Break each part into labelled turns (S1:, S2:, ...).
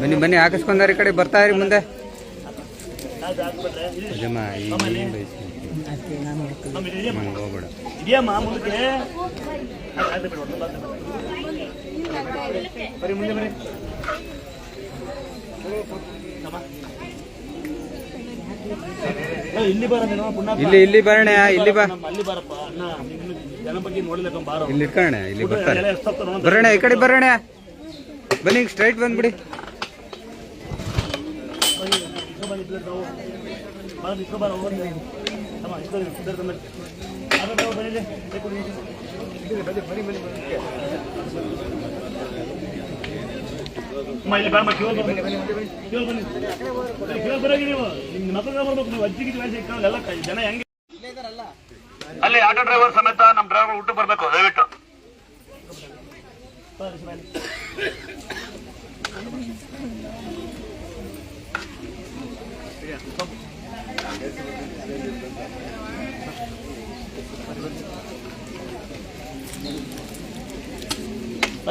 S1: ಬನ್ನಿ ಬನ್ನಿ ಹಾಕಿಸ್ಕೊಂಡಾರ ಈ ಕಡೆ ಬರ್ತಾ ಇರಿ ಮುಂದೆ. ಹೋಗ್ಬೇಡ.
S2: ಇದೆಯಮ್ಮ ಮುಂದಕ್ಕೆ ಆಯ್ತು, ಆಯ್ತು ಬಿಡು, ಒಂದು ಮಾತು ಬಿಡು. ಬರೀ ಮುಂದೆ ಬರೀ ಅಮ್ಮ. ಏ, ಇಲ್ಲಿ.
S1: ಇಲ್ಲಿ ಇಲ್ಲಿ ಬರೋಣ ಇಲ್ಲಿ ಬಾ ಇಲ್ಲಿ ಇಟ್ಕೋಣ ಇಲ್ಲಿ ಬರ್ತಾರೆ. ಬರೋಣ ಈ ಕಡೆ ಬರೋಣ. ಬನ್ನಿ ಸ್ಟ್ರೈಟ್ ಬಂದ್ಬಿಡಿ.
S2: ಬನ್ನಿ. ಇಲ್ಲಿ. ಬನ್ನಿ. ಬರೋಗಿ ನೀವು. ನಿಮ್ಗೆ ಬರ್ಬೇಕು ನೀವು ಅಜ್ಜಿಗೆ ವಯಸ್ಸು ಜನ ಹೆಂಗೆ ಅಲ್ಲಿ ಆಟೋ ಡ್ರೈವರ್ ಸಮೇತ ನಮ್ಮ ಡ್ರೈವರ್ ಹುಟ್ಟು ಬರ್ಬೇಕು ದಯವಿಟ್ಟು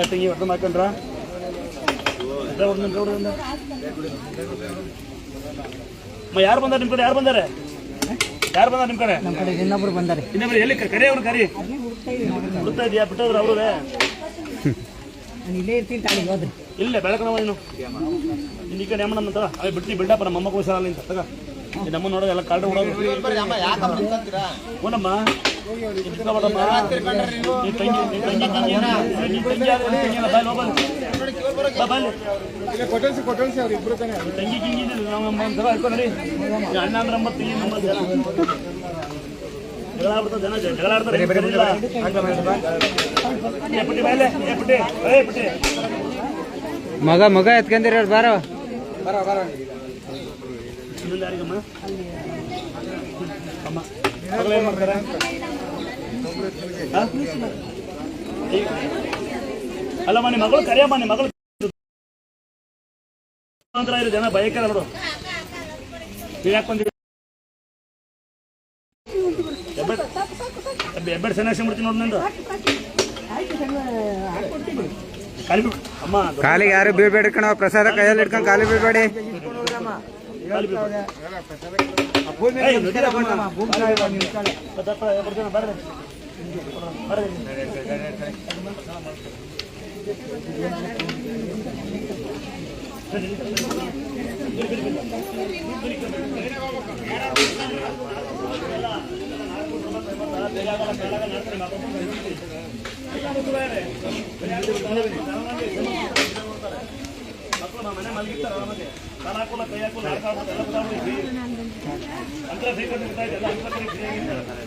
S2: ತಂಗಿ ಅರ್ಥ ಮಾಡ್ಕೊಂಡ್ರ ಯಾರು ಬಂದಾರ ನಿಮ್ ಕಡೆ? ಯಾರು ಬಂದಾರೆ? ಯಾರು ಬಂದಾರ ನಿಮ್ ಕಡೆ?
S3: ನಮ್ಮ ಕಡೆ ಇನ್ನೊಬ್ರು ಬಂದಾರೆ.
S2: ಇನ್ನೊಬ್ರು ಎಲ್ಲಿ ಕರಿ ಅವ್ರು ಕರಿ. ಹುಡುಕ್ತಾ ಇದೆಯಾ? ಬಿಟ್ಟವ್ರು ಅವರು
S3: ಇಲ್ಲೇ ಇರ್ತೀನಿ ತಾಳಿ ಹೋದ್ರಿ.
S2: ಇಲ್ಲೇ ಬೆಳಕನವ ನೀನು. ಇನ್ನು ಈ ಕಡೆ ಅಮ್ಮ ಅಂತ ಅವೇ ಬಿಟ್ಟು ಬಿಡಪ್ಪ ನಮ್ಮ ಅಮ್ಮ ಹುಷಾರಲ್ಲ ಅಂತ ತಗ. ನಮ್ಮ ನೋಡೋದು ಎಲ್ಲ ಕಾರ್ಡ್ ಹೊಡೋದು ಓನಮ್ಮ ಇಟ್ಕೊಬೇಡಮ್ಮ. ನೀನ್ ತಂಗಿ ನೀ ತಂಗಿ ತಂಗಿ ಬಾಯ್ ನೀನ್ ಹೋಗು. ಬಾ, ಬಾ ತಂಗಿ ಗಿಂಗಿ ನಮ್ಮ. ಅಣ್ಣ ಅಂದ್ರೆ. ಜಗಳ ಜನ ಜಗಳ ಆಡ್ತಾರೆ.
S1: ಮಗ ಮಗ ಎತ್ಕೊಂಡಿರ ಬಾರೋ.
S2: ಇನ್ನೊಂದು ಯಾರಿಗಮ್ಮ? ಅಮ್ಮ. ಏನ್ ಮಾಡ್ತಾರೆ? ಅಲ್ಲಮ್ಮ ನಿಮ್ಮ ಮಗಳು ಕರಿಯಮ್ಮ ನಿಮ್ಮ ಮಗಳು ಇರೋ ಜನ ಭಯಕ್ಕೆ ನೋಡು. ಸನ್ಯಾಸಿ ಮಾಡ್ತೀನಿ ನೋಡಿ ನಂದು. ಕಾಲಿ ಅಮ್ಮ
S1: ಕಾಲಿಗೆ ಯಾರು ಬೀಳ್ಬೇಡಿ ಕಣ ಪ್ರಸಾದ ಕೈಯಲ್ಲಿ ಇಟ್ಕೊಂಡು ಕಾಲಿ ಬೀಳ್ಬೇಡಿ.
S2: ಬರ್ರಿ. ಮಕ್ಕಳು ನಮ್ಮ ಮನೆ ಮಲಗಿರ್ತಾರೆ ಆರಾಮಾಗಿ. ಕಾಲ್ ಹಾಕೋಲ್ಲ, ಕೈ ಹಾಕೋಲ್ಲ, ಆಟ ಆಡೋದು ಎಲ್ಲ ಬಿಟ್ಟಾಗ್ಬಿಡಿ. ಅಂತರ ಇರ್ತಾ ಇದೆ, ಎಲ್ಲ ಅಂತರ ಕಡೆ.